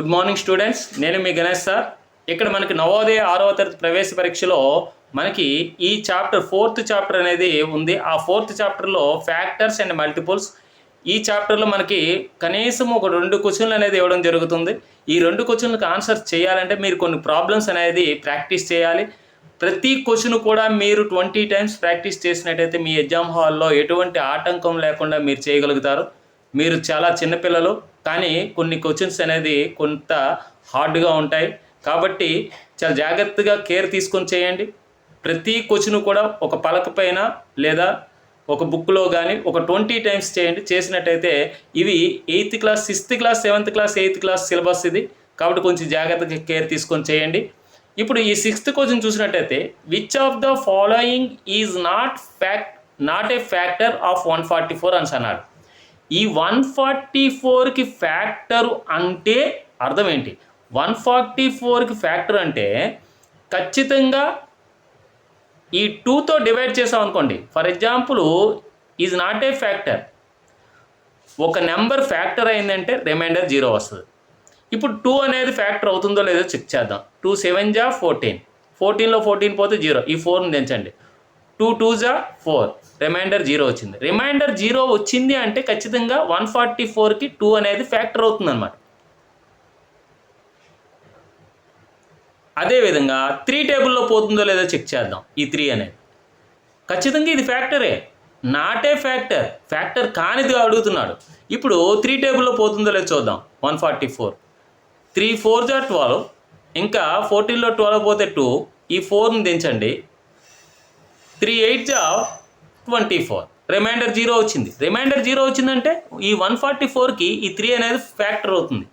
Good morning students నేను మీ Ganesh sir. ఇక్కడ మనకి నవోదయ ఆరవ తరగతి ప్రవేశ పరీక్షలో మనకి ఈ చాప్టర్ ఫోర్త్ చాప్టర్ అనేది ఉంది. ఆ ఫోర్త్ చాప్టర్లో ఫ్యాక్టర్స్ అండ్ మల్టిపుల్స్ ఈ చాప్టర్లో మనకి కనీసం ఒక రెండు క్వశ్చన్లు అనేది ఇవ్వడం జరుగుతుంది. ఈ రెండు క్వశ్చన్లకు ఆన్సర్ చేయాలంటే మీరు కొన్ని ప్రాబ్లమ్స్ అనేది ప్రాక్టీస్ చేయాలి. ప్రతి క్వశ్చన్ కూడా మీరు ట్వంటీ టైమ్స్ ప్రాక్టీస్ చేసినట్టయితే మీ ఎగ్జామ్ హాల్లో ఎటువంటి ఆటంకం లేకుండా మీరు చేయగలుగుతారు. మీరు చాలా చిన్నపిల్లలు. కానీ కొన్ని క్వశ్చన్స్ అనేది కొంత హార్డ్గా ఉంటాయి. కాబట్టి చాలా జాగ్రత్తగా కేర్ తీసుకొని చేయండి. ప్రతి క్వశ్చన్ కూడా ఒక పలక పైన లేదా ఒక బుక్లో కానీ ఒక ట్వంటీ టైమ్స్ చేయండి. చేసినట్టయితే ఇవి eighth class sixth class seventh class eighth class syllabus ఇది. కాబట్టి కొంచెం జాగ్రత్తగా కేర్ తీసుకొని చేయండి. ఇప్పుడు ఈ సిక్స్త్ క్వశ్చన్ చూసినట్టయితే which of the following is not factor not a factor of one forty four అని అన్నాడు ఈ వన్ ఫార్టీ ఫోర్కి ఫ్యాక్టర్ అంటే అర్థం ఏంటి వన్ ఫార్టీ ఫోర్కి ఫ్యాక్టర్ అంటే ఖచ్చితంగా ఈ టూతో డివైడ్ చేసాం అనుకోండి. For example is not a factor. ఒక నెంబర్ ఫ్యాక్టర్ అయిందంటే రిమైండర్ జీరో వస్తుంది. ఇప్పుడు టూ అనేది ఫ్యాక్టర్ అవుతుందో లేదో చెక్ చేద్దాం. టూ సెవెన్ జా ఫోర్టీన్. ఫోర్టీన్లో ఫోర్టీన్ పోతే జీరో. ఈ ఫోర్ని తెంచండి టూ టూ జా ఫోర్. రిమైండర్ జీరో వచ్చింది. రిమైండర్ జీరో వచ్చింది అంటే ఖచ్చితంగా వన్ ఫార్టీ ఫోర్కి టూ అనేది ఫ్యాక్టర్ అవుతుంది అనమాట అదేవిధంగా త్రీ టేబుల్లో పోతుందో లేదో చెక్ చేద్దాం. ఈ త్రీ అనేది. ఖచ్చితంగా ఇది ఫ్యాక్టరే. నాటే ఫ్యాక్టర్. ఫ్యాక్టర్ కానిది అడుగుతున్నాడు. ఇప్పుడు త్రీ టేబుల్లో పోతుందో లేదో చూద్దాం. One forty four. Three four జా ట్వెల్వ్. ఇంకా ఫోర్టీన్లో ట్వెల్వ్ పోతే టూ. ఈ ఫోర్ని దించండి. త్రీ ఎయిట్ జా ట్వంటీ ఫోర్. రిమైండర్ జీరో వచ్చింది. రిమైండర్ జీరో వచ్చిందంటే ఈ వన్ ఫార్టీ ఫోర్కి ఈ త్రీ అనేది ఫ్యాక్టర్ అవుతుంది.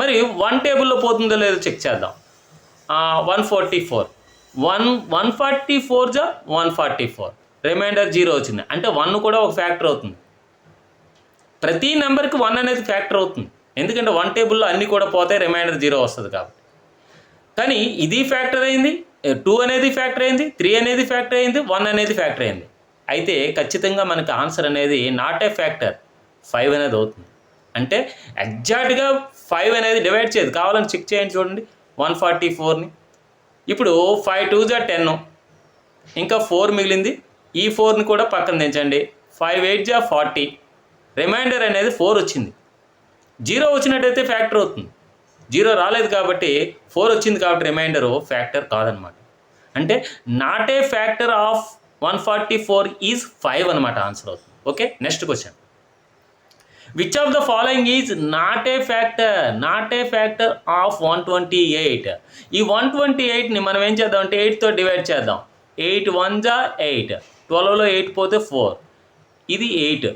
మరి వన్ టేబుల్లో పోతుందో లేదో చెక్ చేద్దాం. One forty four. One one forty four జా one forty four. Remainder zero వచ్చింది. అంటే వన్ కూడా ఒక ఫ్యాక్టర్ అవుతుంది. ప్రతి నెంబర్కి వన్ అనేది ఫ్యాక్టర్ అవుతుంది. ఎందుకంటే వన్ టేబుల్లో అన్నీ కూడా పోతే రిమైండర్ జీరో వస్తుంది కాబట్టి. కానీ ఇది ఫ్యాక్టర్ అయింది. టూ అనేది ఫ్యాక్టర్ అయింది త్రీ అనేది ఫ్యాక్టర్ అయింది వన్ అనేది ఫ్యాక్టర్ అయింది. అయితే ఖచ్చితంగా మనకి ఆన్సర్ అనేది నాట్ ఏ ఫ్యాక్టర్ ఫైవ్ అనేది అవుతుంది. అంటే ఎగ్జాక్ట్గా ఫైవ్ అనేది డివైడ్ చేయదు కావాలని చెక్ చేయండి చూడండి. వన్ ఫార్టీ ఫోర్ని. ఇప్పుడు ఫైవ్ టూ జా టెన్ ఇంకా ఫోర్ మిగిలింది. ఈ ఫోర్ని కూడా పక్కన దించండి. ఫైవ్ ఎయిట్ జా ఫార్టీ. రిమైండర్ అనేది ఫోర్ వచ్చింది. జీరో వచ్చినట్టయితే ఫ్యాక్టర్ అవుతుంది. జీరో రాలేదు కాబట్టి ఫోర్ వచ్చింది కాబట్టి రిమైండరు ఫ్యాక్టర్ కాదనమాట. అంటే not a factor of one forty four is five అనమాట ఆన్సర్ అవుతుంది. Okay next question. Which of the following is not a factor not a factor of one twenty eight ఈ one twenty ఎయిట్ని మనం ఏం చేద్దాం అంటే ఎయిట్తో డివైడ్ చేద్దాం. ఎయిట్ వన్ జా ఎయిట్ ట్వెల్వ్లో ఎయిట్ పోతే ఫోర్ ఇది ఎయిట్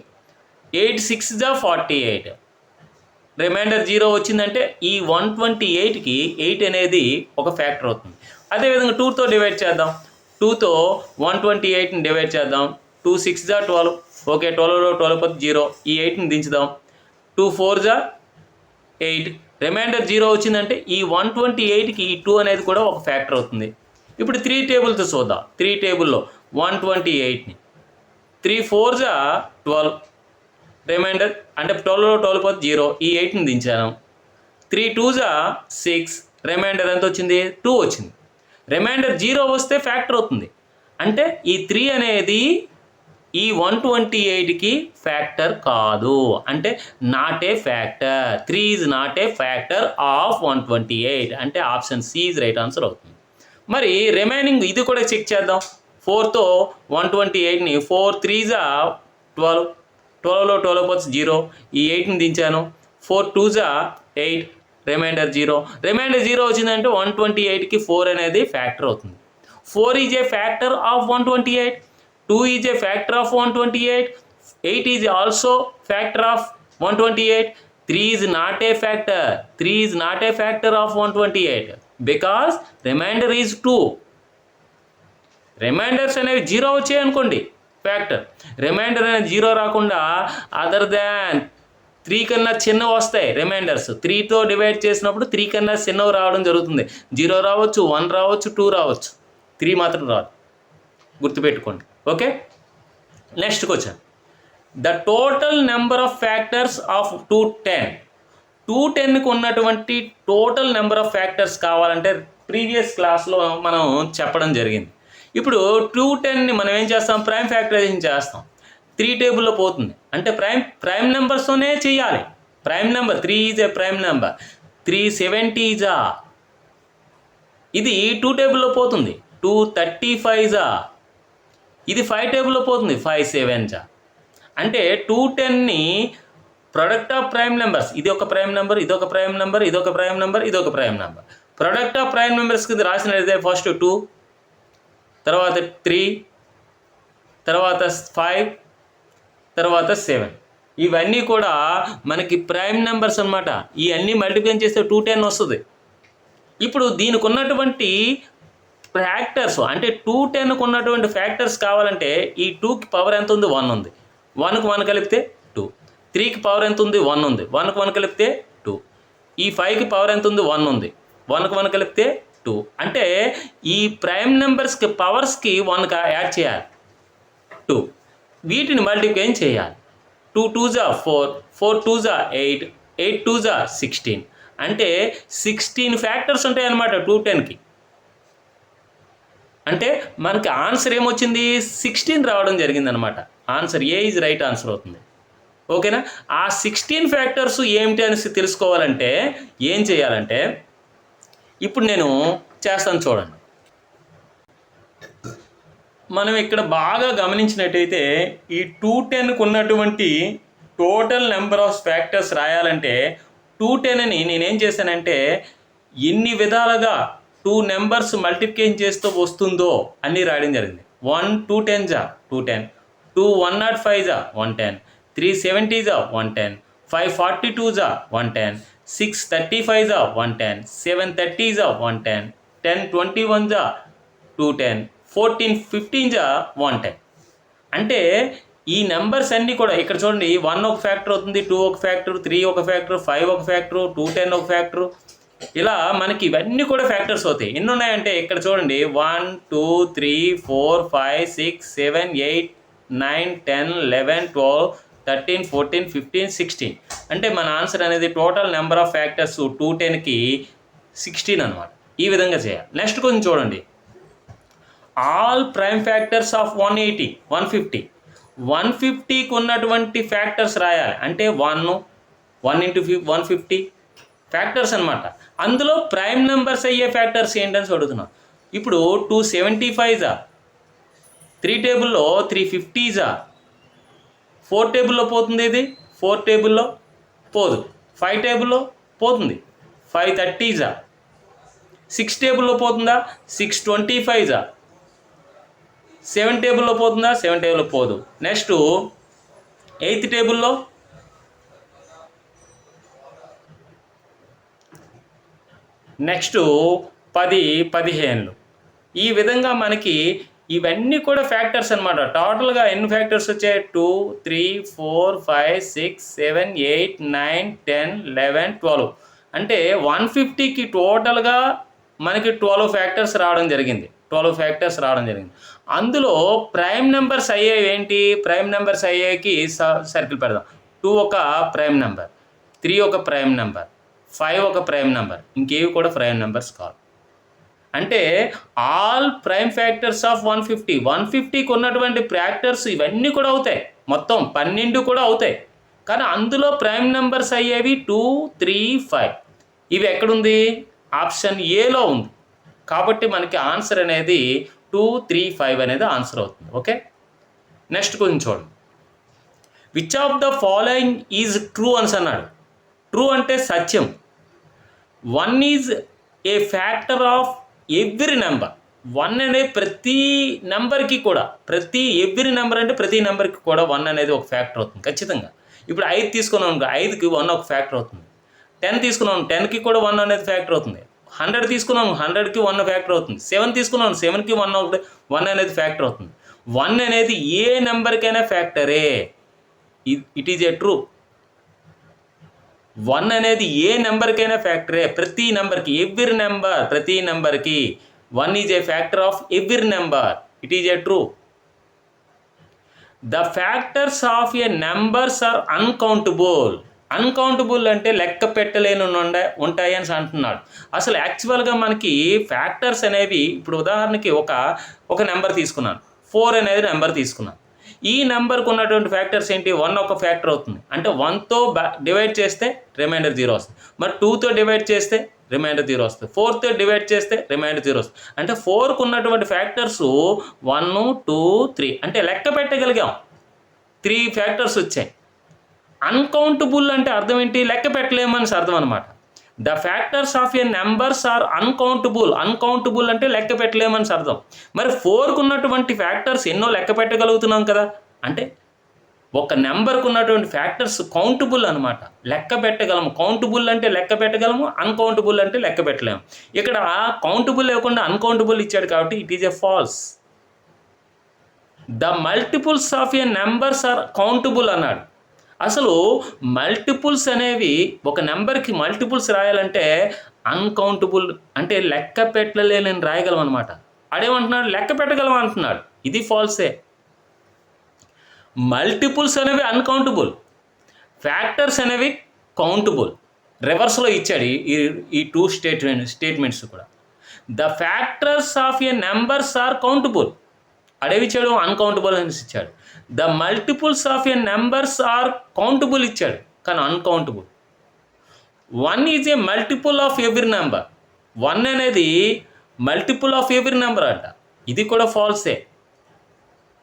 ఎయిట్ సిక్స్ జా ఫార్టీ ఎయిట్ రిమైండర్ జీరో వచ్చిందంటే ఈ వన్ ట్వంటీ ఎయిట్కి ఎయిట్ అనేది ఒక ఫ్యాక్టర్ అవుతుంది. అదేవిధంగా టూతో డివైడ్ చేద్దాం. టూతో వన్ ట్వంటీ ఎయిట్ని డివైడ్ చేద్దాం. టూ సిక్స్ జా ట్వెల్వ్ ఓకే ట్వెల్వ్లో ట్వెల్వ్ పోతే జీరో. ఈ ఎయిట్ని దించుదాం. టూ ఫోర్ జా ఎయిట్ రిమైండర్ జీరో వచ్చిందంటే ఈ వన్ ట్వంటీ ఎయిట్కి ఈ టూ అనేది కూడా ఒక ఫ్యాక్టర్ అవుతుంది. ఇప్పుడు త్రీ టేబుల్తో చూద్దాం. త్రీ టేబుల్లో వన్ ట్వంటీ ఎయిట్ని త్రీ ఫోర్ జా ట్వెల్వ్ రిమైండర్ అంటే ట్వెల్వ్లో ట్వెల్వ్ పోతే జీరో ఈ ఎయిట్ని దించాను. త్రీ టూజా సిక్స్ రిమైండర్ ఎంత వచ్చింది? టూ వచ్చింది. రిమైండర్ జీరో వస్తే ఫ్యాక్టర్ అవుతుంది. అంటే ఈ త్రీ అనేది ఈ వన్ ట్వంటీ ఎయిట్కి ఫ్యాక్టర్ కాదు. అంటే not a factor three is not a factor of one twenty eight అంటే option C is right answer అవుతుంది. మరి రిమైనింగ్ ఇది కూడా చెక్ చేద్దాం. ఫోర్తో వన్ ట్వంటీ ఎయిట్ని ఫోర్ త్రీజా ట్వెల్వ్ ట్వెల్వ్లో ట్వెల్వ్ పోతే జీరో. ఈ ఎయిట్ని దించాను. ఫోర్ టూ జా eight. Remainder zero. Remainder zero వచ్చిందంటే వన్ ట్వంటీ ఎయిట్కి ఫోర్ అనేది ఫ్యాక్టర్ అవుతుంది. Four is a factor of one twenty eight. Two is a factor of one twenty eight. Eight is also factor of one twenty eight. Three is not a factor. Three is not a factor of one twenty eight. Because remainder is two. Remainders అనేవి zero వచ్చాయి అనుకోండి. Factor remainder అనేది zero రాకుండా other than three కన్నా చిన్నవి వస్తాయి remainders త్రీతో divide చేసినప్పుడు త్రీ కన్నా చిన్నవి రావడం జరుగుతుంది. జీరో రావచ్చు వన్ రావచ్చు టూ రావచ్చు. త్రీ మాత్రం రాదు. గుర్తుపెట్టుకోండి. Okay next question the total number of factors of two ten two టెన్కి ఉన్నటువంటి టోటల్ నెంబర్ ఆఫ్ ఫ్యాక్టర్స్ కావాలంటే ప్రీవియస్ క్లాస్లో మనం చెప్పడం జరిగింది. ఇప్పుడు టూ టెన్ని మనం ఏం చేస్తాం? ప్రైమ్ ఫ్యాక్టరైజేషన్ చేస్తాం. త్రీ టేబుల్లో పోతుంది. అంటే ప్రైమ్ ప్రైమ్ నెంబర్స్తోనే చేయాలి. Prime number three is a prime number three seventy జా ఇది టూ టేబుల్లో పోతుంది. టూ థర్టీ ఫైవ్ జా ఇది ఫైవ్ టేబుల్లో పోతుంది. ఫైవ్ సెవెన్ జా అంటే టూ టెన్ని ప్రొడక్ట్ ఆఫ్ ప్రైమ్ నెంబర్స్ ఇది ఒక ప్రైమ్ నెంబర్ ఇది ఒక ప్రైమ్ నెంబర్ ఇది ఒక ప్రైమ్ నెంబర్ ఇది ఒక prime number product of prime నెంబర్స్కి ఇది రాసినట్లయితే ఫస్ట్ టూ తర్వాత త్రీ తర్వాత ఫైవ్ తర్వాత సెవెన్ ఇవన్నీ కూడా మనకి ప్రైమ్ నెంబర్స్ అనమాట ఈ అన్నీ మల్టిప్లై చేస్తే టూ టెన్ వస్తుంది. ఇప్పుడు దీనికి ఉన్నటువంటి ఫ్యాక్టర్స్ అంటే టూ టెన్కు ఉన్నటువంటి ఫ్యాక్టర్స్ కావాలంటే ఈ టూకి పవర్ ఎంత ఉంది వన్ ఉంది. వన్కి వన్ కలిపితే టూ త్రీకి పవర్ ఎంత ఉంది వన్ ఉంది. వన్కి వన్ కలిపితే టూ ఈ ఫైవ్కి పవర్ ఎంత ఉంది వన్ ఉంది. వన్కి వన్ కలిపితే టూ అంటే ఈ ప్రైమ్ నెంబర్స్కి పవర్స్కి వన్గా యాడ్ చేయాలి. టూ. వీటిని మల్టిప్లై చేయాలి. టూ టూ జా ఫోర్ ఫోర్ టూ జా ఎయిట్ ఎయిట్ టూ జా సిక్స్టీన్. అంటే సిక్స్టీన్ ఫ్యాక్టర్స్ ఉంటాయి టూ టెన్కి. అంటే మనకి ఆన్సర్ ఏమొచ్చింది? సిక్స్టీన్ రావడం జరిగిందనమాట answer A is right answer అవుతుంది. ఓకేనా? ఆ సిక్స్టీన్ ఫ్యాక్టర్స్ ఏమిటి అనేసి తెలుసుకోవాలంటే ఏం చేయాలంటే ఇప్పుడు నేను చేస్తాను చూడండి. మనం ఇక్కడ బాగా గమనించినట్టయితే ఈ టూ టెన్కి ఉన్నటువంటి టోటల్ నెంబర్ ఆఫ్ ఫ్యాక్టర్స్ రాయాలంటే టూ టెన్ని నేనేం చేశానంటే ఎన్ని విధాలుగా టూ నెంబర్స్ మల్టిప్లికేషన్ చేస్తూ వస్తుందో అన్నీ రాయడం జరిగింది. వన్ టూ టెన్ జా? Two ten. Two one not five జా? One ten. త్రీ సెవెంటీ జా? One ten. Five forty two జా? One ten. Six thirty five జా వన్ టెన్ సెవెన్ థర్టీ జా one ten ten twenty one జా two ten fourteen fifteen జా one ten అంటే ఈ numbers అన్నీ కూడా ఇక్కడ చూడండి వన్ ఒక ఫ్యాక్టర్ అవుతుంది టూ ఒక ఫ్యాక్టర్ త్రీ ఒక ఫ్యాక్టర్ ఫైవ్ ఒక ఫ్యాక్టర్ టూ టెన్ ఒక ఫ్యాక్టర్ ఇలా మనకి ఇవన్నీ కూడా ఫ్యాక్టర్స్ అవుతాయి. ఎన్ని ఉన్నాయంటే ఇక్కడ చూడండి one two three four five six seven eight nine ten eleven twelve thirteen fourteen fifteen sixteen. అంటే మన ఆన్సర్ అనేది total number of factors two టెన్కి సిక్స్టీన్ అనమాట ఈ విధంగా చేయాలి. నెక్స్ట్ కొంచెం చూడండి. All prime factors of one eighty one fifty. One ఫిఫ్టీకి ఉన్నటువంటి ఫ్యాక్టర్స్ రాయాలి. అంటే one one into fif one fifty factors అనమాట అందులో ప్రైమ్ నెంబర్స్ అయ్యే ఫ్యాక్టర్స్ ఏంటని అడుగుతున్నాం. ఇప్పుడు టూ సెవెంటీ ఫైవ్జా త్రీ టేబుల్లో త్రీ ఫిఫ్టీజా ఫోర్ టేబుల్లో పోతుంది ఇది? ఫోర్ టేబుల్లో పోదు. ఫైవ్ టేబుల్లో పోతుంది. ఫైవ్ థర్టీజా సిక్స్ టేబుల్లో పోతుందా? సిక్స్ ట్వంటీ ఫైవ్జా సెవెన్ టేబుల్లో పోతుందా? సెవెన్ టేబుల్లో పోదు. నెక్స్ట్ ఎయిత్ టేబుల్లో? నెక్స్ట్ పది పదిహేనులు. ఈ విధంగా మనకి ఇవన్నీ కూడా ఫ్యాక్టర్స్ అనమాట టోటల్గా ఎన్ని ఫ్యాక్టర్స్ వచ్చాయి? Two three four five six seven eight nine ten eleven twelve అంటే వన్ ఫిఫ్టీకి టోటల్గా మనకి ట్వెల్వ్ ఫ్యాక్టర్స్ రావడం జరిగింది. ట్వెల్వ్ ఫ్యాక్టర్స్ రావడం జరిగింది. అందులో ప్రైమ్ నెంబర్స్ అయ్యేవి ఏంటి? ప్రైమ్ నెంబర్స్ అయ్యేకి సర్కిల్ పెడదాం. టూ ఒక ప్రైమ్ నెంబర్ త్రీ ఒక ప్రైమ్ నెంబర్ ఫైవ్ ఒక ప్రైమ్ నెంబర్ ఇంకేవి కూడా ప్రైమ్ నెంబర్స్ కాదు. అంటే all prime factors of one fifty one ఫిఫ్టీకి ఉన్నటువంటి ఫ్యాక్టర్స్ ఇవన్నీ కూడా అవుతాయి. మొత్తం పన్నెండు కూడా అవుతాయి. కానీ అందులో ప్రైమ్ నెంబర్స్ అయ్యేవి టూ త్రీ ఫైవ్ ఇవి ఎక్కడుంది? ఆప్షన్ ఏలో ఉంది. కాబట్టి మనకి ఆన్సర్ అనేది టూ త్రీ ఫైవ్ అనేది ఆన్సర్ అవుతుంది. ఓకే నెక్స్ట్ కొంచెం చూడండి. Which of the following is true అని అన్నాడు. ట్రూ అంటే సత్యం. One is a factor of every number one అనే ప్రతి నెంబర్కి కూడా ప్రతి ఎవ్రీ నెంబర్ అంటే ప్రతి నెంబర్కి కూడా వన్ అనేది ఒక ఫ్యాక్టర్ అవుతుంది ఖచ్చితంగా. ఇప్పుడు ఐదు తీసుకున్నాం అనుకో ఐదుకి వన్ ఒక ఫ్యాక్టర్ అవుతుంది. టెన్ తీసుకున్నాం టెన్కి కూడా వన్ అనేది ఫ్యాక్టర్ అవుతుంది. హండ్రెడ్ తీసుకున్నాం హండ్రెడ్కి వన్ ఫ్యాక్టర్ అవుతుంది. సెవెన్ తీసుకున్నాం సెవెన్కి వన్ ఒకటి వన్ అనేది ఫ్యాక్టర్ అవుతుంది. వన్ అనేది ఏ నెంబర్కైనా ఫ్యాక్టరే it is a true one అనేది ఏ నెంబర్కైనా ఫ్యాక్టరే. ప్రతి నెంబర్కి ఎవ్రీ నెంబర్ ప్రతి నెంబర్కి one is a factor of every number. It is a true the factors of a numbers are uncountable uncountable అంటే లెక్క పెట్టలేని ఉండ ఉంటాయి అని అంటున్నాడు. అసలు యాక్చువల్గా మనకి ఫ్యాక్టర్స్ అనేవి ఇప్పుడు ఉదాహరణకి ఒక ఒక నెంబర్ తీసుకున్నాను. ఫోర్ అనేది నెంబర్ తీసుకున్నాను. ఈ నెంబర్కి ఉన్నటువంటి ఫ్యాక్టర్స్ ఏంటి? వన్ ఒక ఫ్యాక్టర్ అవుతుంది. అంటే వన్తో డివైడ్ చేస్తే రిమైండర్ జీరో వస్తుంది. మరి టూతో డివైడ్ చేస్తే రిమైండర్ జీరో వస్తుంది. ఫోర్తో డివైడ్ చేస్తే రిమైండర్ జీరో వస్తుంది. అంటే ఫోర్కు ఉన్నటువంటి ఫ్యాక్టర్స్ వన్ టూ త్రీ అంటే లెక్క పెట్టగలిగాం. త్రీ ఫ్యాక్టర్స్ వచ్చాయి. అన్కౌంటబుల్ అంటే అర్థం ఏంటి? లెక్క పెట్టలేమని అర్థం అనమాట the factors of a numbers are uncountable uncountable అంటే లెక్క పెట్టలేమని అర్థం మరి ఫోర్కు ఉన్నటువంటి ఫ్యాక్టర్స్ ఎన్నో లెక్క పెట్టగలుగుతున్నాం కదా? అంటే ఒక నెంబర్కు ఉన్నటువంటి ఫ్యాక్టర్స్ కౌంటబుల్ అనమాట లెక్క పెట్టగలము. కౌంటబుల్ అంటే లెక్క పెట్టగలము. అన్కౌంటబుల్ అంటే లెక్క పెట్టలేము. ఇక్కడ కౌంటబుల్ లేకుండా అన్కౌంటబుల్ ఇచ్చాడు కాబట్టి it is a false the multiples of a numbers are countable అన్నాడు. అసలు మల్టిపుల్స్ అనేవి ఒక నెంబర్కి మల్టిపుల్స్ రాయాలంటే అన్కౌంటబుల్ అంటే లెక్క నేను రాయగలం అనమాట అడేమంటున్నాడు లెక్క పెట్టగలం అంటున్నాడు ఇది ఫాల్సే మల్టిపుల్స్ అనేవి అన్కౌంటబుల్ ఫ్యాక్టర్స్ అనేవి కౌంటబుల్ రివర్స్లో ఇచ్చాడు ఈ- ఈ ఈ టూ స్టేట్మెంట్ స్టేట్మెంట్స్ కూడా. The factors of a numbers are countable అడవిచ్చాడు uncountable అని ఇచ్చాడు. The multiples of a numbers are countable ఇచ్చాడు. కానీ uncountable one is a multiple of every number one అనేది మల్టిపుల్ ఆఫ్ ఎవ్రీ నెంబర్ అంట. ఇది కూడా ఫాల్సే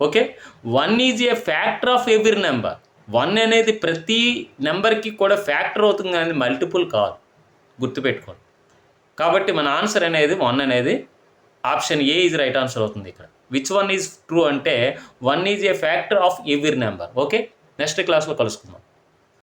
okay one is a factor of every number one అనేది ప్రతి నెంబర్కి కూడా ఫ్యాక్టర్ అవుతుంది కానీ మల్టిపుల్ కాదు. గుర్తుపెట్టుకోండి. కాబట్టి మన ఆన్సర్ అనేది వన్ అనేది option A is right answer అవుతుంది ఇక్కడ. విచ్ వన్ ఈజ్ ట్రూ అంటే one is a factor of every number okay next క్లాస్లో కలుసుకుందాం.